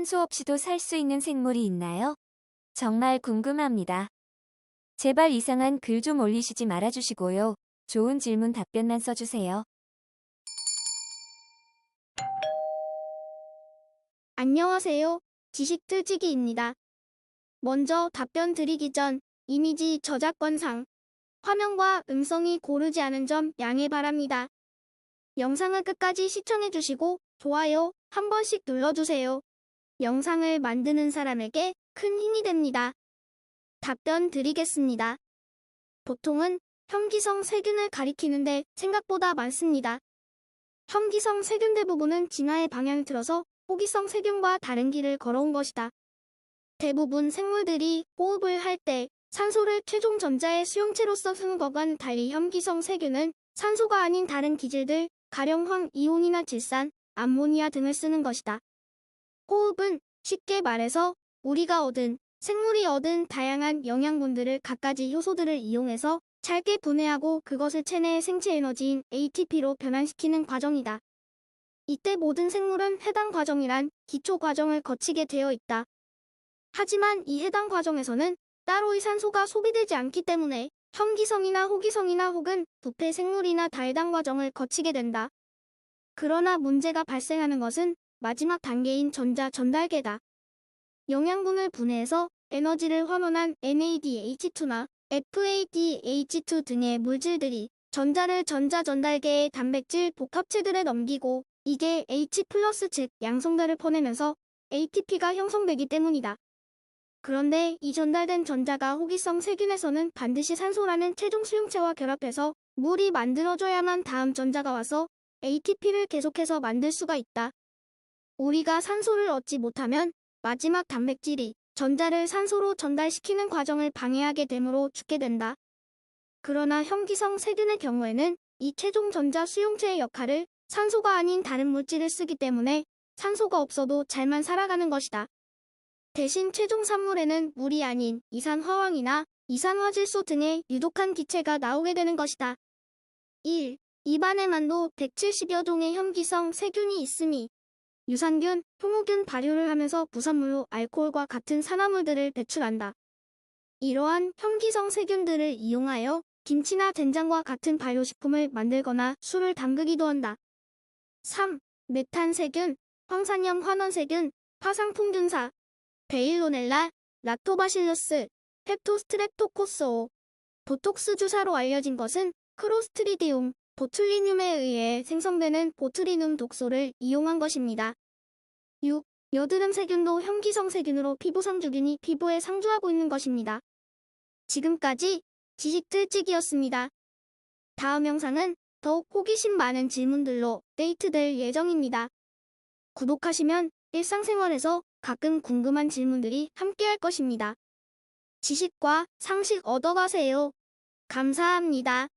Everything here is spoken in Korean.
산소 없이도 살 수 있는 생물이 있나요? 정말 궁금합니다. 제발 이상한 글 좀 올리시지 말아주시고요. 좋은 질문 답변만 써주세요. 안녕하세요. 지식틀치기입니다. 먼저 답변 드리기 전 이미지 저작권상 화면과 음성이 고르지 않은 점 양해 바랍니다. 영상을 끝까지 시청해주시고 좋아요 한 번씩 눌러주세요. 영상을 만드는 사람에게 큰 힘이 됩니다. 답변 드리겠습니다. 보통은 현기성 세균을 가리키는데 생각보다 많습니다. 현기성 세균 대부분은 진화의 방향을 들어서 호기성 세균과 다른 길을 걸어온 것이다. 대부분 생물들이 호흡을 할 때 산소를 최종 전자의 수용체로서 쓰는 것과는 달리 현기성 세균은 산소가 아닌 다른 기질들, 가령 황 이온이나 질산, 암모니아 등을 쓰는 것이다. 호흡은 쉽게 말해서 우리가 얻은 생물이 얻은 다양한 영양분들을 갖가지 효소들을 이용해서 짧게 분해하고 그것을 체내의 생체 에너지인 ATP로 변환시키는 과정이다. 이때 모든 생물은 해당 과정이란 기초 과정을 거치게 되어 있다. 하지만 이 해당 과정에서는 따로의 산소가 소비되지 않기 때문에 현기성이나 호기성이나 혹은 부패 생물이나 다해당 과정을 거치게 된다. 그러나 문제가 발생하는 것은 마지막 단계인 전자 전달계다. 영양분을 분해해서 에너지를 환원한 NADH2나 FADH2 등의 물질들이 전자를 전자 전달계의 단백질 복합체들에 넘기고 이게 H 플러스 즉 양성자를 퍼내면서 ATP가 형성되기 때문이다. 그런데 이 전달된 전자가 호기성 세균에서는 반드시 산소라는 최종 수용체와 결합해서 물이 만들어져야만 다음 전자가 와서 ATP를 계속해서 만들 수가 있다. 우리가 산소를 얻지 못하면 마지막 단백질이 전자를 산소로 전달시키는 과정을 방해하게 되므로 죽게 된다. 그러나 현기성 세균의 경우에는 이 최종 전자 수용체의 역할을 산소가 아닌 다른 물질을 쓰기 때문에 산소가 없어도 잘만 살아가는 것이다. 대신 최종 산물에는 물이 아닌 이산화황이나 이산화질소 등의 유독한 기체가 나오게 되는 것이다. 1. 입안에만도 170여 종의 현기성 세균이 있으니 유산균, 효모균 발효를 하면서 부산물로 알코올과 같은 산화물들을 배출한다. 이러한 현기성 세균들을 이용하여 김치나 된장과 같은 발효식품을 만들거나 술을 담그기도 한다. 3. 메탄세균, 황산염 환원세균, 화상풍균사, 베일로넬라, 락토바실러스, 펩토스트랩토코스오, 보톡스 주사로 알려진 것은 크로스트리디움, 보툴리늄에 의해 생성되는 보툴리눔 독소를 이용한 것입니다. 6. 여드름 세균도 현기성 세균으로 피부 상주균이 피부에 상주하고 있는 것입니다. 지금까지 지식틀찍이었습니다. 다음 영상은 더욱 호기심 많은 질문들로 데이트될 예정입니다. 구독하시면 일상생활에서 가끔 궁금한 질문들이 함께할 것입니다. 지식과 상식 얻어가세요. 감사합니다.